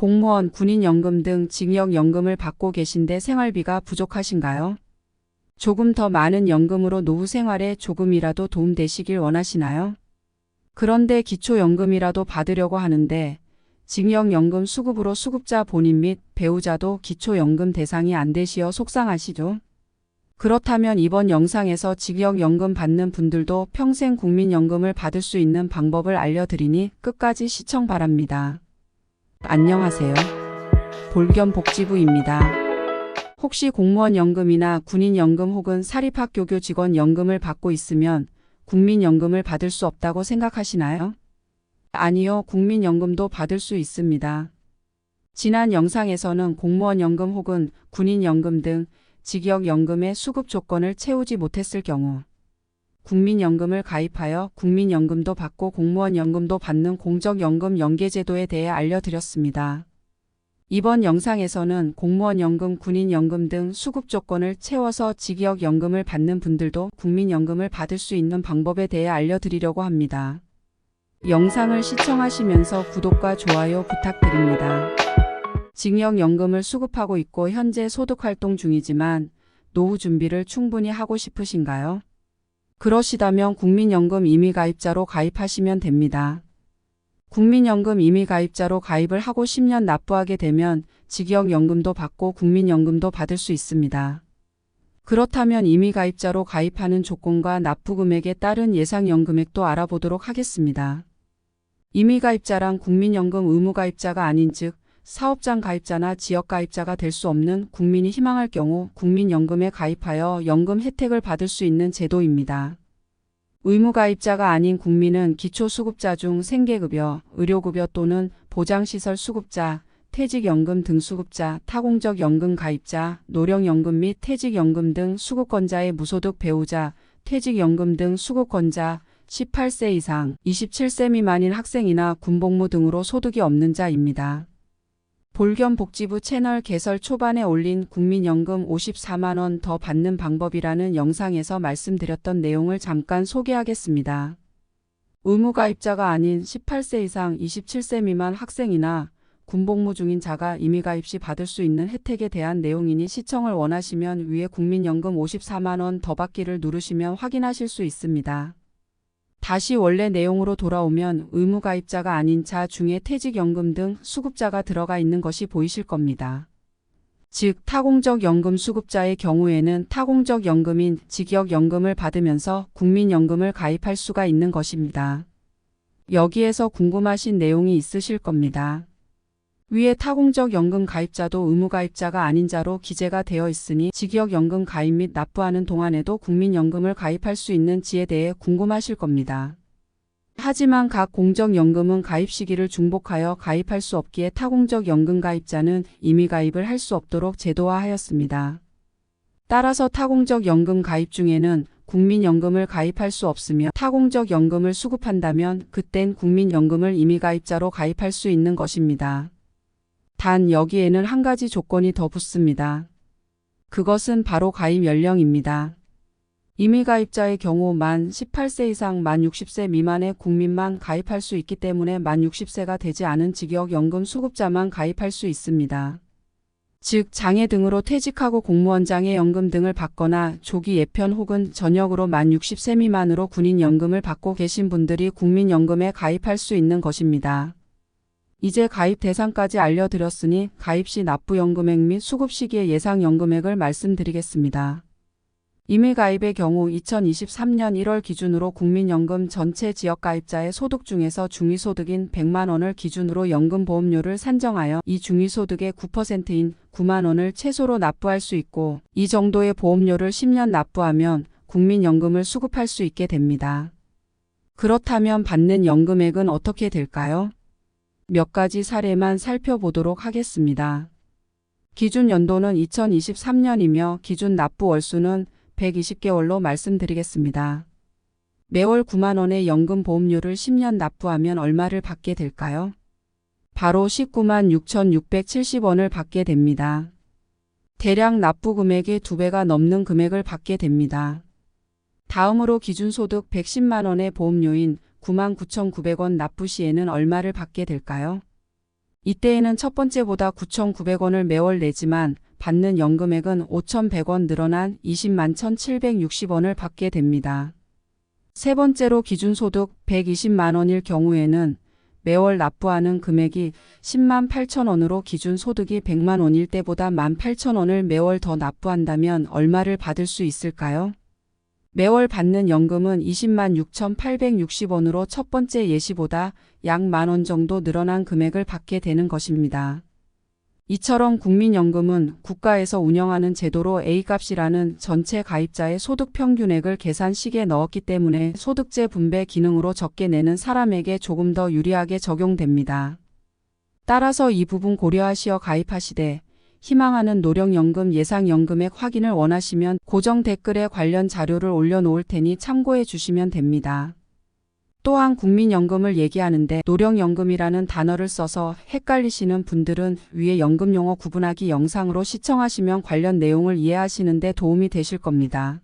공무원, 군인연금 등 징역연금을 받고 계신데 생활비가 부족하신가요? 조금 더 많은 연금으로 노후 생활에 조금이라도 도움되시길 원하시나요? 그런데 기초연금이라도 받으려고 하는데 징역연금 수급으로 수급자 본인 및 배우자도 기초연금 대상이 안 되시어 속상하시죠? 그렇다면 이번 영상에서 징역연금 받는 분들도 평생 국민연금을 받을 수 있는 방법을 알려드리니 끝까지 시청 바랍니다. 안녕하세요. 볼겸복지부입니다. 혹시 공무원 연금이나 군인 연금 혹은 사립학교교 직원 연금을 받고 있으면 국민연금을 받을 수 없다고 생각하시나요? 아니요, 국민연금도 받을 수 있습니다. 지난 영상에서는 공무원 연금 혹은 군인 연금 등 직역 연금의 수급 조건을 채우지 못했을 경우 국민연금을 가입하여 국민연금도 받고 공무원 연금도 받는 공적연금 연계제도에 대해 알려드렸습니다. 이번 영상에서는 공무원 연금, 군인 연금 등 수급 조건을 채워서 직역 연금을 받는 분들도 국민연금을 받을 수 있는 방법에 대해 알려드리려고 합니다. 영상을 시청하시면서 구독과 좋아요 부탁드립니다. 징역연금을 수급하고 있고 현재 소득활동 중이지만 노후 준비를 충분히 하고 싶으신가요? 그러시다면 국민연금 임의가입자로 가입하시면 됩니다. 국민연금 임의가입자로 가입을 하고 10년 납부하게 되면 직역연금도 받고 국민연금도 받을 수 있습니다. 그렇다면 임의가입자로 가입하는 조건과 납부금액에 따른 예상연금액도 알아보도록 하겠습니다. 임의가입자란 국민연금 의무가입자가 아닌 즉 사업장 가입자나 지역 가입자가 될 수 없는 국민이 희망할 경우 국민연금에 가입하여 연금 혜택을 받을 수 있는 제도입니다. 의무가입자가 아닌 국민은 기초수급자 중 생계급여, 의료급여 또는 보장시설 수급자, 퇴직연금 등 수급자, 타공적 연금 가입자, 노령연금 및 퇴직연금 등 수급권자의 무소득 배우자, 퇴직연금 등 수급권자, 18세 이상, 27세 미만인 학생이나 군복무 등으로 소득이 없는 자입니다. 볼겸복지부 채널 개설 초반에 올린 국민연금 54만원 더 받는 방법이라는 영상에서 말씀드렸던 내용을 잠깐 소개하겠습니다. 의무가입자가 아닌 18세 이상 27세 미만 학생이나 군복무 중인 자가 임의가입 시 받을 수 있는 혜택에 대한 내용이니 시청을 원하시면 위에 국민연금 54만원 더 받기를 누르시면 확인하실 수 있습니다. 다시 원래 내용으로 돌아오면 의무가입자가 아닌 자 중에 퇴직연금 등 수급자가 들어가 있는 것이 보이실 겁니다. 즉 타공적 연금 수급자의 경우에는 타공적 연금인 직역연금을 받으면서 국민연금을 가입할 수가 있는 것입니다. 여기에서 궁금하신 내용이 있으실 겁니다. 위에 타공적 연금 가입자도 의무가입자가 아닌 자로 기재가 되어 있으니 직역연금 가입 및 납부하는 동안에도 국민연금을 가입할 수 있는지에 대해 궁금하실 겁니다. 하지만 각 공적연금은 가입 시기를 중복하여 가입할 수 없기에 타공적 연금 가입자는 임의 가입을 할 수 없도록 제도화하였습니다. 따라서 타공적 연금 가입 중에는 국민연금을 가입할 수 없으며 타공적 연금을 수급한다면 그땐 국민연금을 임의가입자로 가입할 수 있는 것입니다. 단 여기에는 한 가지 조건이 더 붙습니다. 그것은 바로 가입 연령입니다. 임의가입자의 경우 만 18세 이상 만 60세 미만의 국민만 가입할 수 있기 때문에 만 60세가 되지 않은 직역연금 수급자만 가입할 수 있습니다. 즉 장애 등으로 퇴직하고 공무원 장애 연금 등을 받거나 조기 예편 혹은 전역으로 만 60세 미만으로 군인연금을 받고 계신 분들이 국민연금에 가입할 수 있는 것입니다. 이제 가입 대상까지 알려드렸으니 가입 시 납부연금액 및 수급 시기의 예상연금액을 말씀드리겠습니다. 임의 가입의 경우 2023년 1월 기준으로 국민연금 전체 지역 가입자의 소득 중에서 중위소득인 100만 원을 기준으로 연금 보험료를 산정하여 이 중위소득의 9%인 9만 원을 최소로 납부할 수 있고 이 정도의 보험료를 10년 납부하면 국민연금을 수급할 수 있게 됩니다. 그렇다면 받는 연금액은 어떻게 될까요? 몇 가지 사례만 살펴보도록 하겠습니다. 기준 연도는 2023년이며 기준 납부 월수는 120개월로 말씀드리겠습니다. 매월 9만원의 연금 보험료를 10년 납부하면 얼마를 받게 될까요? 바로 19만 6,670원을 받게 됩니다. 대략 납부 금액의 2배가 넘는 금액을 받게 됩니다. 다음으로 기준소득 110만원의 보험료인 99,900원 납부 시에는 얼마를 받게 될까요? 이때에는 첫 번째보다 9,900원을 매월 내지만 받는 연금액은 5,100원 늘어난 20만 1,760원을 받게 됩니다. 세 번째로 기준소득 120만 원일 경우에는 매월 납부하는 금액이 10만 8천 원으로 기준소득이 100만 원일 때보다 1만 8천 원을 매월 더 납부한다면 얼마를 받을 수 있을까요? 매월 받는 연금은 20만 6,860원으로 첫 번째 예시보다 약 만 원 정도 늘어난 금액을 받게 되는 것입니다. 이처럼 국민연금은 국가에서 운영하는 제도로 A값이라는 전체 가입자의 소득 평균액을 계산식에 넣었기 때문에 소득재 분배 기능으로 적게 내는 사람에게 조금 더 유리하게 적용됩니다. 따라서 이 부분 고려하시어 가입하시되 희망하는 노령연금 예상연금액 확인을 원하시면 고정 댓글에 관련 자료를 올려놓을 테니 참고해 주시면 됩니다. 또한 국민연금을 얘기하는데 노령연금이라는 단어를 써서 헷갈리시는 분들은 위에 연금용어 구분하기 영상으로 시청하시면 관련 내용을 이해하시는데 도움이 되실 겁니다.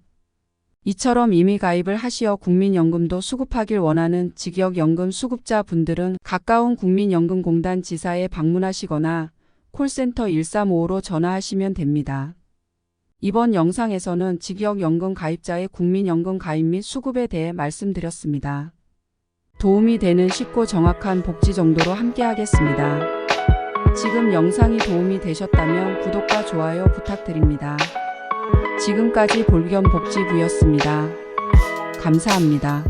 이처럼 이미 가입을 하시어 국민연금도 수급하길 원하는 직역연금 수급자 분들은 가까운 국민연금공단 지사에 방문하시거나 콜센터 1355로 전화하시면 됩니다. 이번 영상에서는 직역연금 가입자의 국민연금 가입 및 수급에 대해 말씀드렸습니다. 도움이 되는 쉽고 정확한 복지 정도로 함께 하겠습니다. 지금 영상이 도움이 되셨다면 구독과 좋아요 부탁드립니다. 지금까지 볼겸 복지부였습니다. 감사합니다.